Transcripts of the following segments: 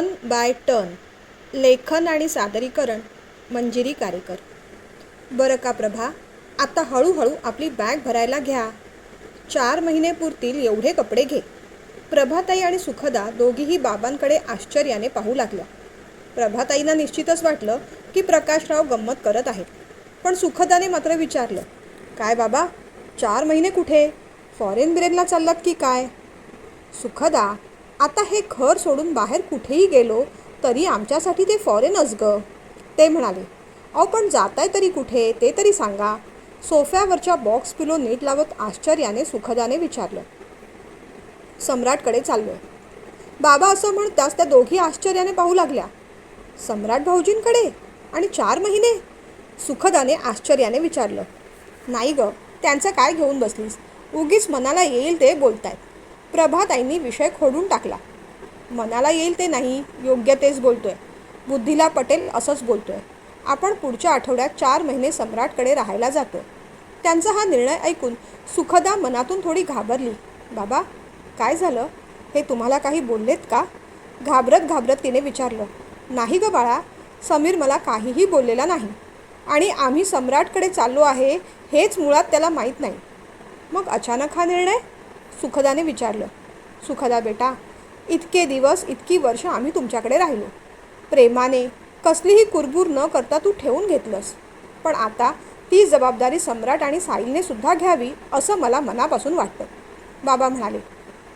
Turn by turn लेखन आणि सादरीकरण मंजिरी कारेकर बरं का प्रभा आता हळूहळू आपली बॅग भरायला घ्या. चार महिने पुरतील एवढे कपडे घे. प्रभाताई आणि सुखदा दोघीही बाबांकडे आश्चर्याने पाहू लागल्या. प्रभाताईंना निश्चितच वाटलं की प्रकाशराव गंमत करत आहेत. पण सुखदाने मात्र विचारलं काय बाबा चार महिने कुठे? फॉरेन बिरेनला चाललात की काय? सुखदा आता हे घर सोडून बाहेर कुठेही गेलो तरी आमच्यासाठी ते फॉरेनच ग. ते म्हणाले अहो पण जाताय तरी कुठे? ते तरी सांगा. सोफ्यावरच्या बॉक्स पिलो नीट लावत आश्चर्याने सुखदाने विचारलं. सम्राटकडे चाललोय. बाबा असं म्हणताच त्या दोघी आश्चर्याने पाहू लागल्या. सम्राट भाऊजींकडे? आणि चार महिने? सुखदाने आश्चर्याने विचारलं. नाही ग त्यांचं काय घेऊन बसलीस? उगीच मनाला येईल ते बोलतायत. प्रभाताईंनी विषय खोडून टाकला. मनाला येईल ते नाही योग्य तेच बोलतोय. बुद्धीला पटेल असंच बोलतोय. आपण पुढच्या आठवड्यात चार महिने सम्राटकडे राहायला जातो त्यांचा हा निर्णय ऐकून सुखदा मनातून थोडी घाबरली. बाबा काय झालं? हे तुम्हाला काही बोललेत का? घाबरत घाबरत तिने विचारलं. नाही ग बाळा समीर मला काहीही बोललेला नाही. आणि आम्ही सम्राटकडे चाललो आहे हेच मुळात त्याला माहीत नाही. मग अचानक हा निर्णय? सुखदाने विचारलं सुखदा बेटा इतके दिवस इतकी वर्ष आम्ही तुमच्याकडे राहिलो. प्रेमाने कसलीही कुरबूर न करता तू ठेवून घेतलंस. पण आता ती जबाबदारी सम्राट आणि साईलने सुद्धा घ्यावी असं मला मनापासून वाटतं. बाबा म्हणाले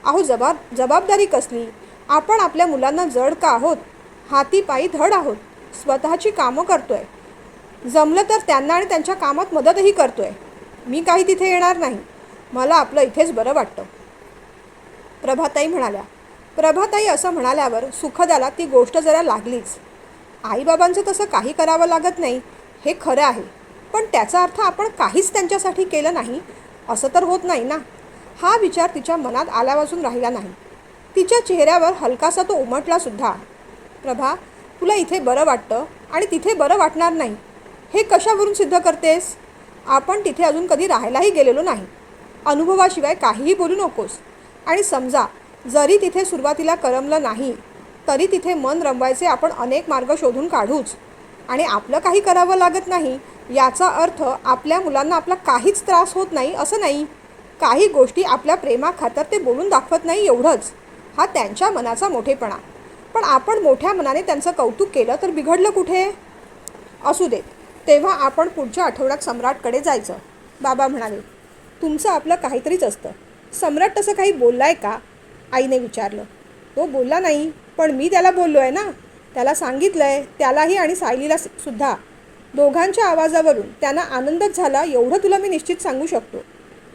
अहो जबाब जबाबदारी कसली? आपण आपल्या मुलांना जड का आहोत? हातीपायी धड आहोत. स्वतःची कामं करतोय. जमलं तर त्यांना आणि त्यांच्या कामात मदतही करतोय. मी काही तिथे येणार नाही. मला आपलं इथेच बरं वाटतं. प्रभाताई म्हणाल्या प्रभाताई असं म्हणाल्यावर सुखदाला ती गोष्ट जरा लागलीच. आईबाबांचं तसं काही करावं लागत नाही हे खरं आहे. पण त्याचा अर्थ आपण काहीच त्यांच्यासाठी केलं नाही असं तर होत नाही ना. हा विचार तिच्या मनात आल्यापासून राहिला नाही. तिच्या चेहऱ्यावर हलकासा तो उमटला सुद्धा. प्रभा तुला इथे बरं वाटतं आणि तिथे बरं वाटणार नाही. हे कशावरून सिद्ध करतेस? आपण तिथे अजून कधी राहायलाही गेलेलो नाही. अनुभवाशिवाय काहीही बोलू नकोस. आणि समजा जरी तिथे सुरुवातीला करमलं नाही तरी तिथे मन रमवायचे आपण अनेक मार्ग शोधून काढूच. आणि आपलं काही करावं लागत नाही याचा अर्थ आपल्या मुलांना आपला काहीच त्रास होत नाही असं नाही. काही गोष्टी आपल्या प्रेमाखातर ते बोलून दाखवत नाही एवढंच. हा त्यांच्या मनाचा मोठेपणा. पण आपण मोठ्या मनाने त्यांचं कौतुक केलं तर बिघडलं कुठे? असू दे तेव्हा आपण पुढच्या आठवड्यात सम्राटकडे जायचं. बाबा म्हणाले तुमचं आपलं काहीतरीच असतं. सम्राट तसं काही बोललाय का? आईने विचारलं. तो बोलला नाही पण मी त्याला बोललो आहे ना. त्याला सांगितलं आहे त्यालाही आणि सायलीला सुद्धा. दोघांच्या आवाजावरून त्यांना आनंदच झाला एवढं तुला मी निश्चित सांगू शकतो.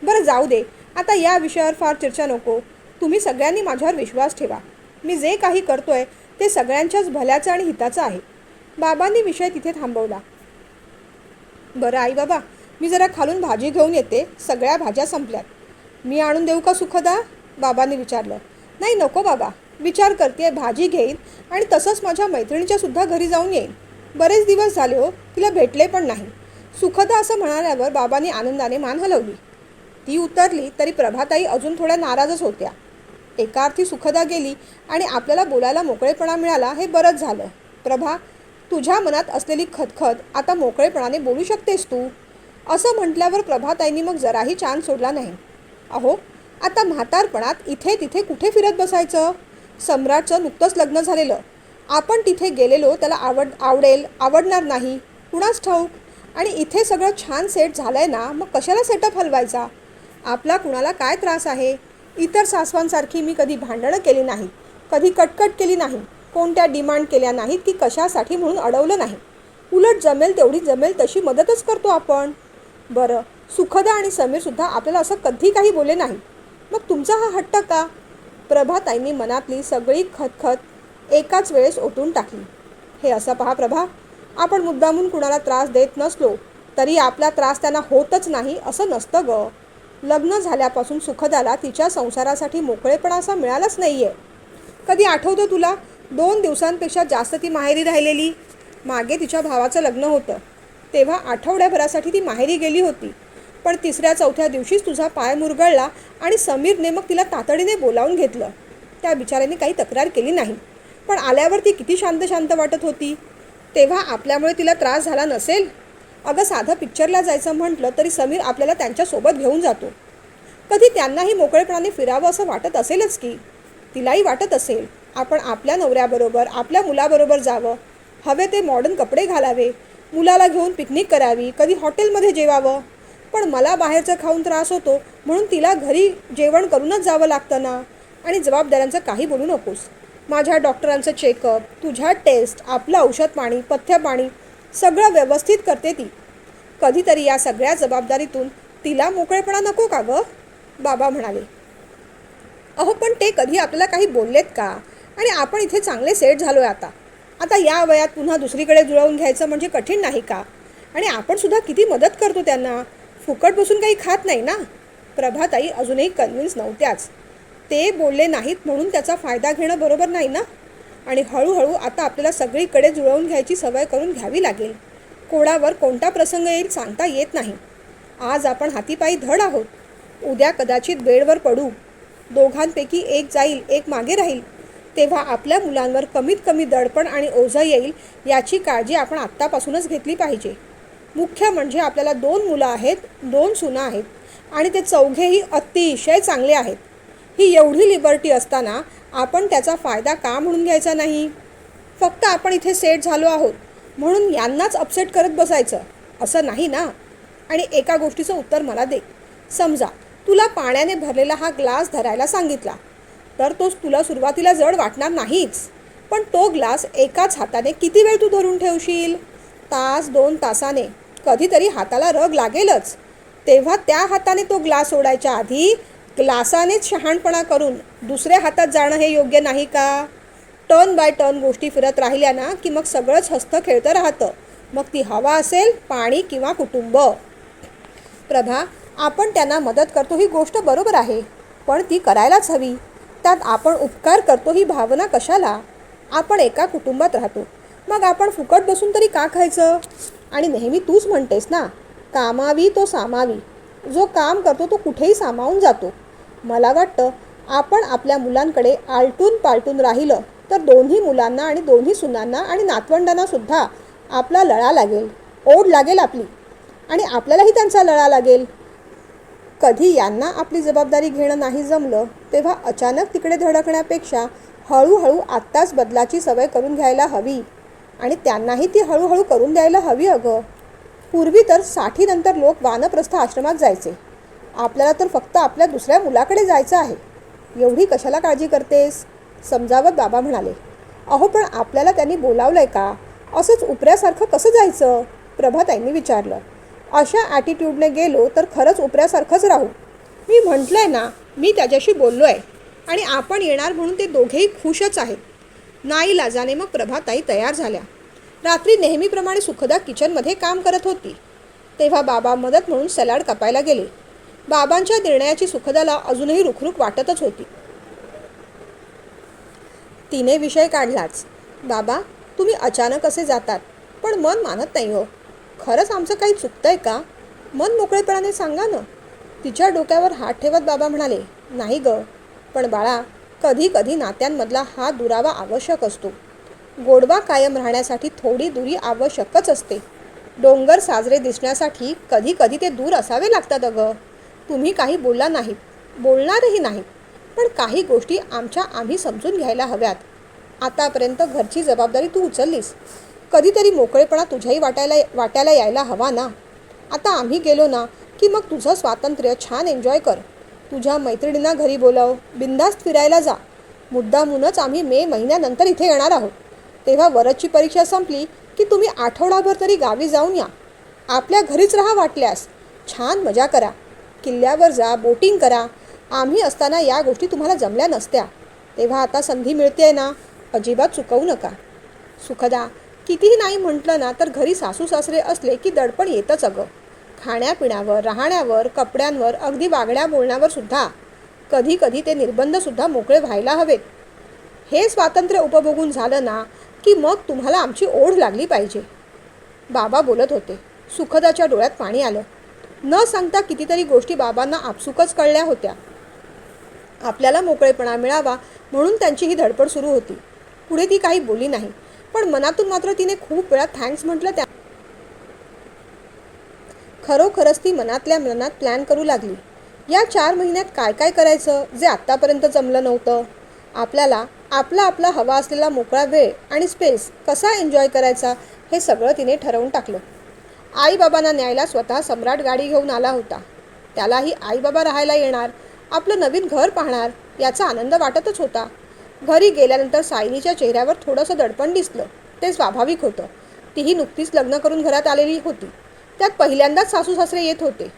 बरं जाऊ दे. आता या विषयावर फार चर्चा नको. तुम्ही सगळ्यांनी माझ्यावर विश्वास ठेवा. मी जे काही करतोय ते सगळ्यांच्याच भल्याचं आणि हिताचं आहे. बाबांनी विषय तिथे थांबवला. बरं आई बाबा मी जरा खालून भाजी घेऊन येते. सगळ्या भाज्या संपल्यात. मी आणून देऊ का सुखदा? बाबांनी विचारलं. नाही नको बाबा. विचार करते भाजी घेईन आणि तसंच माझ्या मैत्रिणीच्यासुद्धा घरी जाऊन येईन. बरेच दिवस झाले हो तिला भेटले पण नाही. सुखदा असं म्हणाल्यावर बाबांनी आनंदाने मान हलवली. ती उतरली तरी प्रभाताई अजून थोड्या नाराजच होत्या. एका अर्थी सुखदा गेली आणि आपल्याला बोलायला मोकळेपणा मिळाला हे बरंच झालं. प्रभा तुझ्या मनात असलेली खतखत आता मोकळेपणाने बोलू शकतेस तू? असं म्हटल्यावर प्रभाताईंनी मग जराही चान सोडला नाही. अहो आता म्हातारपणात इथे तिथे कुठे फिरत बसायचं? सम्राटचं नुकतंच लग्न झालेलं. आपण तिथे गेलेलो त्याला आवड आवडेल आवडणार नाही. कुणाच ठाऊक? आणि इथे सगळं छान सेट झालंय ना मग कशाला सेटअप हलवायचा? आपला कुणाला काय त्रास आहे? इतर सासवांसारखी मी कधी भांडणं केली नाही कधी कटकट केली नाही कोणत्या डिमांड केल्या नाहीत की कशासाठी म्हणून अडवलं नाही. उलट जमेल तेवढी जमेल तशी मदतच करतो आपण. बरं सुखदा आणि समीरसुद्धा आपल्याला असं कधी काही बोलले नाही. मग तुमचा हा हट्ट का? प्रभाताईंनी मनातली सगळी खतखत एकाच वेळेस ओतून टाकली. हे असं पहा प्रभा आपण मुद्दामून कुणाला त्रास देत नसलो तरी आपला त्रास त्यांना होतच नाही असं नसतं ग. लग्न झाल्यापासून सुखदाला तिच्या संसारासाठी मोकळेपणा असा मिळालाच नाही आहे कधी आठवतं तुला? दोन दिवसांपेक्षा जास्त ती माहेरी राहिलेली. मागे तिच्या भावाचं लग्न होतं. तेव्हा आठवड्याभरासाठी ती माहेरी गेली होती. पण तिसऱ्या चौथ्या दिवशीच तुझा पाय मुरगळला आणि समीरने मग तिला तातडीने बोलावून घेतलं. त्या बिचाऱ्याने काही तक्रार केली नाही. पण आल्यावर ती किती शांत शांत वाटत होती? तेव्हा आपल्यामुळे तिला त्रास झाला नसेल? अगं साधं पिक्चरला जायचं म्हटलं तरी समीर आपल्याला त्यांच्यासोबत घेऊन जातो. कधी त्यांनाही मोकळेपणाने फिरावं असं वाटत असेलच की? तिलाही वाटत असेल. आपण आपल्या नवऱ्याबरोबर आपल्या मुलाबरोबर जावं. हवे ते मॉडर्न कपडे घालावे. मुलाला घेऊन पिकनिक करावी कधी हॉटेलमध्ये जेवावं. पण मला बाहेरचं खाऊन त्रास होतो म्हणून तिला घरी जेवण करूनच जावं लागतं ना. आणि जबाबदाऱ्यांचं काही बोलू नकोस. माझ्या डॉक्टरांचं चेकअप तुझ्या टेस्ट आपलं औषध पाणी पथ्य पाणी सगळं व्यवस्थित करते ती. कधीतरी या सगळ्या जबाबदारीतून तिला मोकळेपणा नको का गं? बाबा म्हणाले. अहो पण ते कधी आपल्याला काही बोललेत का? आणि आपण इथे चांगले सेट झालो आहे आता. आता या वयात पुन्हा दुसरीकडे जुळवून घ्यायचं म्हणजे कठीण नाही का? आणि आपण सुद्धा किती मदत करतो त्यांना? फुकट बसून काही खात नाही ना? प्रभाताई अजूनही कन्व्हिन्स नव्हत्याच. ते बोलले नाहीत म्हणून त्याचा फायदा घेणं बरोबर नाही ना? आणि हळूहळू आता आपल्याला सगळीकडे जुळवून घ्यायची सवय करून घ्यावी लागेल. कोणावर कोणता प्रसंग येईल सांगता येत नाही. आज आपण हातीपायी धड आहोत. उद्या कदाचित बेडवर पडू. दोघांपैकी एक जाईल एक मागे राहील. तेव्हा आपल्या मुलांवर कमीत कमी दडपण आणि ओझं येईल याची काळजी आपण आत्तापासूनच घेतली पाहिजे. मुख्य म्हणजे आपल्याला दोन मुलं आहेत दोन सुना आहेत आणि ते चौघेही अतिशय चांगले आहेत. ही एवढी लिबर्टी असताना आपण त्याचा फायदा का म्हणून घ्यायचा नाही? फक्त आपण इथे सेट झालो आहोत म्हणून यांनाच अपसेट करत बसायचं असं नाही ना? आणि एका गोष्टीचं उत्तर मला दे. समजा तुला पाण्याने भरलेला हा ग्लास धरायला सांगितला. तर तोच तुला सुरुवातीला जड वाटणार नाहीच. पण तो ग्लास एकाच हाताने किती वेळ तू धरून ठेवशील? तास दोन तासाने. कधीतरी हाताला रग लागेलच. तेव्हा त्या हाताने तो ग्लास ओढायच्या आधी ग्लासानेच शहाणपणा करून दुसऱ्या हातात जाणं हे योग्य नाही का? टर्न बाय टर्न गोष्टी फिरत राहिल्या ना की मग सगळंच हस्त खेळतं राहतं. मग ती हवा असेल पाणी किंवा कुटुंब. प्रभा आपण त्यांना मदत करतो ही गोष्ट बरोबर आहे पण ती करायलाच हवी. त्यात आपण उपकार करतो ही भावना कशाला? आपण एका कुटुंबात राहतो. मग आपण फुकट बसून तरी का खायचं? आणि नेहमी तूच म्हणतेस ना कामावी तो सामावी. जो काम करतो तो कुठेही सामावून जातो. मला वाटतं आपण आपल्या मुलांकडे आलटून पालटून राहिलं तर दोन्ही मुलांना आणि दोन्ही सुनांना आणि नातवंडांना सुद्धा आपला लळा लागेल. ओढ लागेल आपली. आणि आपल्यालाही त्यांचा लळा लागेल. कधी यांना आपली जबाबदारी घेणं नाही जमलं तेव्हा अचानक तिकडे धडकण्यापेक्षा हळूहळू आत्ताच बदलाची सवय करून घ्यायला हवी. आणि त्यांनाही ती हळूहळू करून द्यायला हवी अगं. पूर्वी तर साठीनंतर लोक वानप्रस्थ आश्रमात जायचे. आपल्याला तर फक्त आपल्या दुसऱ्या मुलाकडे जायचं आहे. एवढी कशाला काळजी करतेस? समजावत बाबा म्हणाले. अहो पण आपल्याला त्यांनी बोलावलंय का? असंच उपऱ्यासारखं कसं जायचं? प्रभाताईंनी विचारलं. अशा ॲटिट्यूडने गेलो तर खरंच उपऱ्यासारखंच राहू. मी म्हटलंय ना मी त्याच्याशी बोललो आहे आणि आपण येणार म्हणून ते दोघेही खुशच आहेत. नाही लाजाने मग प्रभाताई तयार झाल्या. रात्री नेहमीप्रमाणे सुखदा किचनमध्ये काम करत होती. तेव्हा बाबा मदत म्हणून सलाड कापायला गेले. बाबांच्या निर्णयाची सुखदाला अजूनही रुखरुख वाटतच होती. तिने विषय काढलाच. बाबा तुम्ही अचानक असे जातात पण मन मानत नाही हो. खरंच आमचं काही चुकतंय का? मन मोकळेपणाने सांगा ना. तिच्या डोक्यावर हात ठेवत बाबा म्हणाले नाही ग पण बाळा कधी कधी नात्यांमधला हा दुरावा आवश्यक असतो. गोडवा कायम राहण्यासाठी थोडी दुरी आवश्यकच असते. डोंगर साजरे दिसण्यासाठी कधी कधी ते दूर असावे लागतात अगं. तुम्ही काही बोलला नाहीत बोलणारही नाहीत पण काही गोष्टी आमच्या आम्ही समजून घ्यायला हव्यात. आतापर्यंत घरची जबाबदारी तू उचललीस. कधीतरी मोकळेपणा तुझ्याही वाटायला वाट्याला यायला हवा ना. आता आम्ही गेलो ना की मग तुझं स्वातंत्र्य छान एन्जॉय कर. तुझ्या मैत्रिणींना घरी बोलाव बिंदास्त फिरायला जा. मुद्दामूनच आम्ही मे महिन्यानंतर इथे येणार आहोत. तेव्हा वरदची परीक्षा संपली की तुम्ही आठवडाभर तरी गावी जाऊन या. आपल्या घरीच राहा वाटल्यास. छान मजा करा. किल्ल्यावर जा बोटिंग करा. आम्ही असताना या गोष्टी तुम्हाला जमल्या नसत्या. तेव्हा आता संधी मिळते ना. अजिबात चुकवू नका. सुखदा कितीही नाही म्हटलं ना तर घरी सासू सासरे असले की दडपण येतच अगं. खाण्यापिण्यावर राहण्यावर कपड्यांवर अगदी वागण्या बोलण्यावर सुद्धा. कधी कधी ते निर्बंधसुद्धा मोकळे व्हायला हवेत. हे स्वातंत्र्य उपभोगून झालं ना की मग तुम्हाला आमची ओढ लागली पाहिजे. बाबा बोलत होते. सुखदाच्या डोळ्यात पाणी आलं. न सांगता कितीतरी गोष्टी बाबांना आपसुकच कळल्या होत्या. आपल्याला मोकळेपणा मिळावा म्हणून त्यांची ही धडपड सुरू होती. पुढे ती काही बोली नाही. पण मनातून मात्र तिने खूप वेळा थँक्स म्हटलं त्या खरोखरच ती मनातल्या मनात प्लॅन करू लागली. या चार महिन्यात काय काय करायचं जे आत्तापर्यंत जमलं नव्हतं? आपल्याला आपला आपला हवा असलेला मोकळा वेळ आणि स्पेस कसा एन्जॉय करायचा हे सगळं तिने ठरवून टाकलं. आईबाबांना न्यायला स्वतः सम्राट गाडी घेऊन आला होता. त्यालाही आईबाबा राहायला येणार आपलं नवीन घर पाहणार याचा आनंद वाटतच होता. घरी गेल्यानंतर सायलीच्या चेहऱ्यावर थोडंसं दडपण दिसलं. ते स्वाभाविक होतं. तीही नुकतीच लग्न करून घरात आलेली होती. त्यात पहिल्यांदाच सासू सासरे येत होते.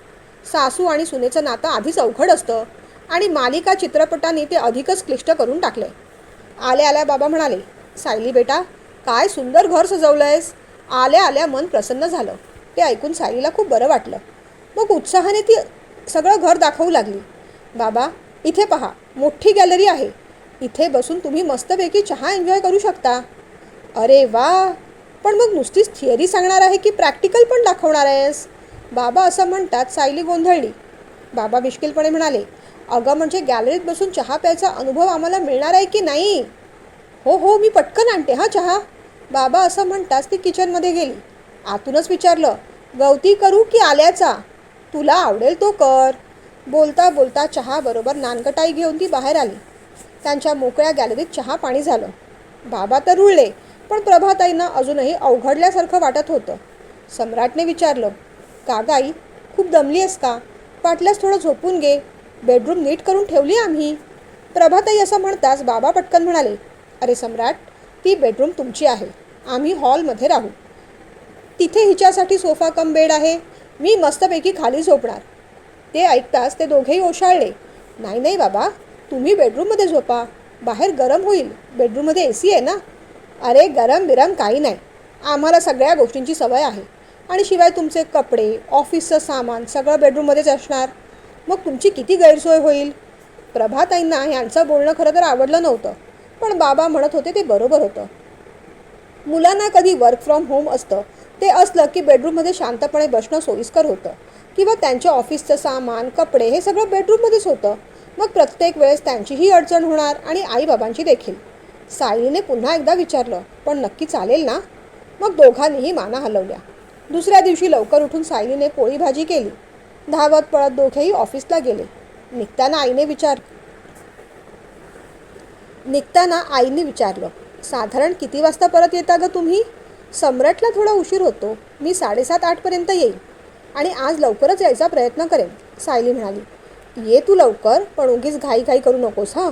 सासू आणि सुनेचं नातं आधीच अवघड असतं आणि मालिका चित्रपटांनी ते अधिकच क्लिष्ट करून टाकले आल्या आल्या बाबा म्हणाले सायली बेटा काय सुंदर घर सजवलं आहेस आल्या आल्या मन प्रसन्न झालं. ते ऐकून सायलीला खूप बरं वाटलं. मग उत्साहाने ती सगळं घर दाखवू लागली. बाबा इथे पहा मोठी गॅलरी आहे. इथे बसून तुम्ही मस्तपैकी चहा एन्जॉय करू शकता. अरे वा! पण मग नुसतीच थिअरी सांगणार आहे की प्रॅक्टिकल पण दाखवणार आहेस? बाबा असं म्हणतात सायली गोंधळली. बाबा मिश्किलपणे म्हणाले अगं म्हणजे गॅलरीत बसून चहा प्यायचा अनुभव आम्हाला मिळणार आहे की नाही? हो हो मी पटकन आणते हा चहा. बाबा असं म्हणताच ती किचनमध्ये गेली. आतूनच विचारलं गवती करू की आल्याचा? तुला आवडेल तो कर. बोलता बोलता चहा बरोबर नानकटाई घेऊन ती बाहेर आली. त्यांच्या मोकळ्या गॅलरीत चहा पाणी झालं. बाबा तर रुळले पण प्रभाताईंना अजूनही अवघडल्यासारखं वाटत होतं. सम्राटने विचारलं का गाई खूप दमली आहेस का? वाटल्यास थोडं झोपून घे. बेडरूम नीट करून ठेवली आम्ही. प्रभाताई असं म्हणताच बाबा पटकन म्हणाले अरे सम्राट ती बेडरूम तुमची आहे. आम्ही हॉलमध्ये राहू. तिथे हिच्यासाठी सोफा कम बेड आहे. मी मस्तपैकी खाली झोपणार. ते ऐकताच ते दोघेही ओशाळले. नाही नाही बाबा. तुम्ही बेडरूममध्ये झोपा. बाहेर गरम होईल. बेडरूममध्ये ए सी आहे ना? अरे गरम बिरम काही नाही. आम्हाला सगळ्या गोष्टींची सवय आहे. आणि शिवाय तुमचे कपडे ऑफिसचं सामान सगळं बेडरूममध्येच असणार. मग तुमची किती गैरसोय होईल? प्रभाताईंना यांचं बोलणं खरं तर आवडलं नव्हतं. पण बाबा म्हणत होते ते बरोबर होतं. मुलांना कधी वर्क फ्रॉम होम असतं ते असलं की बेडरूममध्ये शांतपणे बसणं सोयीस्कर होतं. किंवा त्यांच्या ऑफिसचं सामान कपडे हे सगळं बेडरूममध्येच होतं. मग प्रत्येक वेळेस त्यांचीही अडचण होणार आणि आईबाबांची देखील. सायलीने पुन्हा एकदा विचारलं पण नक्की चालेल ना? मग दोघांनीही माना हलवल्या. दुसऱ्या दिवशी लवकर उठून सायलीने पोळी भाजी केली. धावत पळत दोघेही ऑफिसला गेले. निघताना आईने विचार निघताना आईने विचारलं साधारण किती वाजता परत येता ग तुम्ही? सम्राटला थोडा उशीर होतो. मी साडेसात आठपर्यंत येईल आणि आज लवकरच यायचा प्रयत्न करेन सायली म्हणाली. ये तू लवकर पण उगीच घाई घाई करू नकोस हां?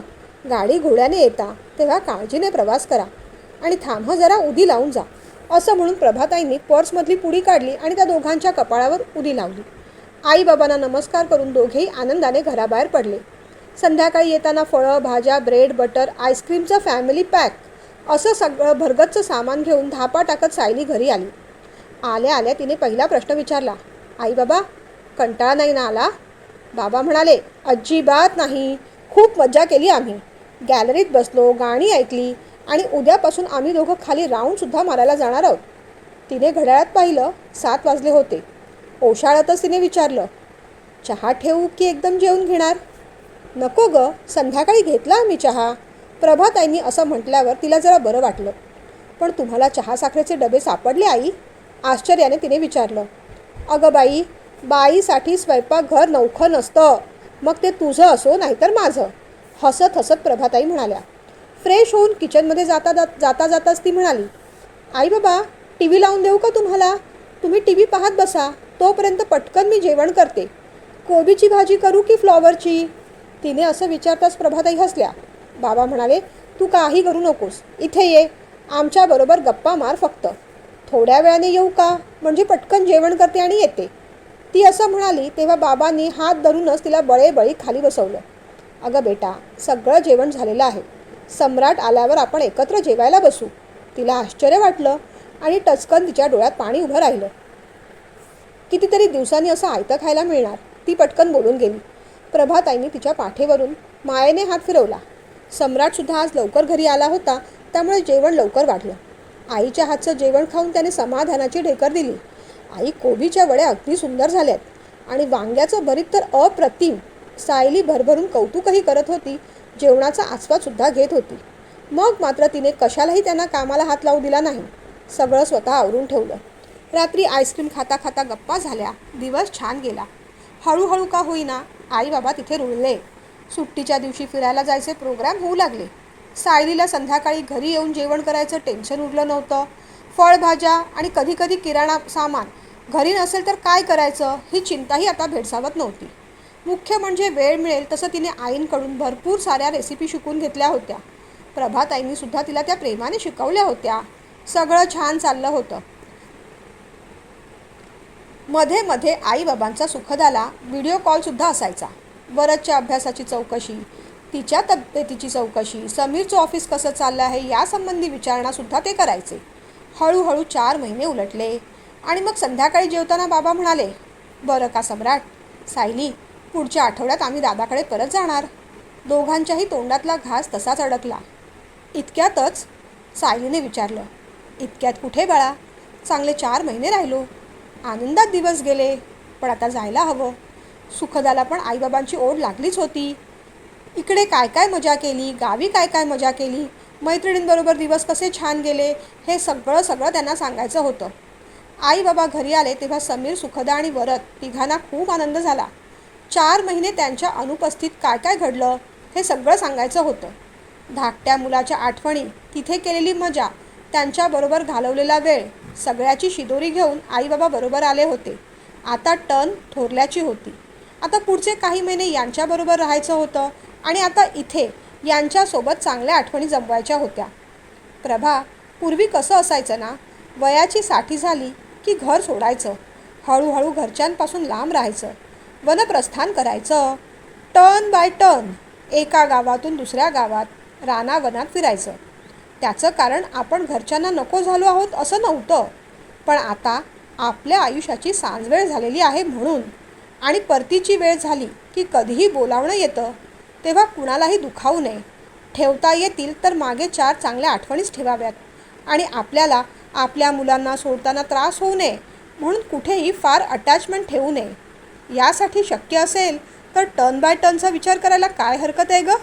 गाडी घोड्याने येता तेव्हा काळजीने प्रवास करा. आणि थांब जरा उदी लावून जा. असं म्हणून प्रभाताईंनी पर्समधली पुडी काढली आणि त्या दोघांच्या कपाळावर उदी लावली. आईबाबांना नमस्कार करून दोघेही आनंदाने घराबाहेर पडले. संध्याकाळी येताना फळं भाज्या ब्रेड बटर आईस्क्रीमचं फॅमिली पॅक असं सगळं भरगतचं सामान घेऊन धापा टाकत सायली घरी आली. आल्या आल्या तिने पहिला प्रश्न विचारला आई बाबा कंटाळा नाही ना आला? बाबा म्हणाले अजिबात नाही. खूप मज्जा केली आम्ही. गॅलरीत बसलो गाणी ऐकली आणि उद्यापासून आम्ही दोघं खाली राऊंडसुद्धा मारायला जाणार आहोत. तिने घड्याळात पाहिलं सात वाजले होते. ओशाळतच तिने विचारलं चहा ठेवू की एकदम जेवून घेणार? नको ग संध्याकाळी घेतला आम्ही चहा. प्रभाताईंनी असं म्हटल्यावर तिला जरा बरं वाटलं. पण तुम्हाला चहा साखरेचे डबे सापडले आई? आश्चर्याने तिने विचारलं. अगं बाई बाईसाठी स्वयंपाकघर नौखं नसतं. मग ते तुझं असो नाहीतर माझं. हसत हसत प्रभाताई म्हणाल्या. फ्रेश होऊन किचनमध्ये जाता जात जाता जाताच ती म्हणाली आई बाबा टी व्ही लावून देऊ का तुम्हाला? तुम्ही टी व्ही पाहत बसा. तोपर्यंत पटकन मी जेवण करते. कोबीची भाजी करू की फ्लॉवरची? तिने असं विचारताच प्रभाताई हसल्या. बाबा म्हणाले तू काही करू नकोस. इथे ये. आमच्याबरोबर गप्पा मार फक्त. थोड्या वेळाने येऊ का? म्हणजे पटकन जेवण करते आणि येते. ती असं म्हणाली तेव्हा बाबांनी हात धरूनच तिला बळेबळी खाली बसवलं. अगं बेटा सगळं जेवण झालेलं आहे. सम्राट आल्यावर आपण एकत्र जेवायला बसू. तिला आश्चर्य वाटलं आणि टचकन तिच्या डोळ्यात पाणी उभं राहिलं. कितीतरी दिवसांनी असं आयतं खायला मिळणार. ती पटकन बोलून गेली. प्रभाताईंनी तिच्या पाठीवरून मायेने हात फिरवला. सम्राटसुद्धा आज लवकर घरी आला होता त्यामुळे जेवण लवकर वाढलं. आईच्या हातचं जेवण खाऊन त्याने समाधानाची ढेकर दिली. आई कोबीच्या वड्या अगदी सुंदर झाल्यात. आणि वांग्याचं भरीत तर अप्रतिम. सायली भरभरून कौतुकही करत होती. जेवणाचा आस्वादसुद्धा घेत होती. मग मात्र तिने कशालाही त्यांना कामाला हात लावू दिला नाही. सगळं स्वतः आवरून ठेवलं. रात्री आईस्क्रीम खाता खाता गप्पा झाल्या. दिवस छान गेला. हळूहळू का होईना आई बाबा तिथे रुळले. सुट्टीच्या दिवशी फिरायला जायचे प्रोग्राम होऊ लागले. सायलीला संध्याकाळी घरी येऊन जेवण करायचं टेन्शन उरलं नव्हतं. फळभाज्या आणि कधीकधी किराणा सामान घरी नसेल तर काय करायचं ही चिंताही आता भेडसावत नव्हती. मुख्य म्हणजे वेळ मिळेल तसं तिने आईंकडून भरपूर साऱ्या रेसिपी शिकून घेतल्या होत्या. प्रभाताईंनी सुद्धा तिला त्या प्रेमाने शिकवल्या होत्या. सगळं छान चाललं होतं. मध्ये मध्ये आईबाबांचा सुखदाला व्हिडिओ कॉलसुद्धा असायचा. वरदच्या अभ्यासाची चौकशी तिच्या तब्येतीची चौकशी समीरचं ऑफिस कसं चाललं आहे यासंबंधी विचारणासुद्धा ते करायचे. हळूहळू चार महिने उलटले. आणि मग संध्याकाळी जेवताना बाबा म्हणाले बरं का सम्राट सायली पुढच्या आठवड्यात आम्ही दादाकडे परत जाणार. दोघांच्याही तोंडातला घास तसाच अडकला. इतक्यातच सायलीने विचारलं इतक्यात कुठे बाळा? चांगले चार महिने राहिलो. आनंदात दिवस गेले पण आता जायला हवं. सुखदाला पण आईबाबांची ओढ लागलीच होती. इकडे काय काय मजा केली? गावी काय काय मजा केली? मैत्रिणींबरोबर दिवस कसे छान गेले हे सगळं सगळं त्यांना सांगायचं होतं. आई बाबा घरी आले तेव्हा समीर सुखदा आणि वरद तिघांना खूप आनंद झाला. चार महिने त्यांच्या अनुपस्थित काय काय घडलं हे सगळं सांगायचं होतं. धाकट्या मुलाच्या आठवणी तिथे केलेली मजा त्यांच्याबरोबर घालवलेला वेळ सगळ्याची शिदोरी घेऊन आईबाबा बरोबर आले होते. आता टन थोरल्याची होती. आता पुढचे काही महिने यांच्याबरोबर राहायचं होतं आणि आता इथे यांच्यासोबत चांगल्या आठवणी जमवायच्या होत्या. प्रभा पूर्वी कसं असायचं ना वयाची साठी झाली की घर सोडायचं हळूहळू घरच्यांपासून लांब राहायचं वनप्रस्थान करायचं टर्न बाय टर्न एका गावातून दुसऱ्या गावात रानावनात फिरायचं. त्याचं कारण आपण घरच्यांना नको झालो आहोत असं नव्हतं. पण आता आपल्या आयुष्याची सांजवेळ झालेली आहे म्हणून आणि परतीची वेळ झाली की कधीही बोलावणं येतं तेव्हा कुणालाही दुखावू नये. ठेवता येतील तर मागे चार चांगल्या आठवणीच ठेवाव्यात. आणि आपल्याला आपल्या मुलांना सोडताना त्रास होऊ नये म्हणून कुठेही फार अटॅचमेंट ठेवू नये. यासाठी शक्य असेल तर टर्न बाय टर्नचा विचार करायला काय हरकत आहे गं?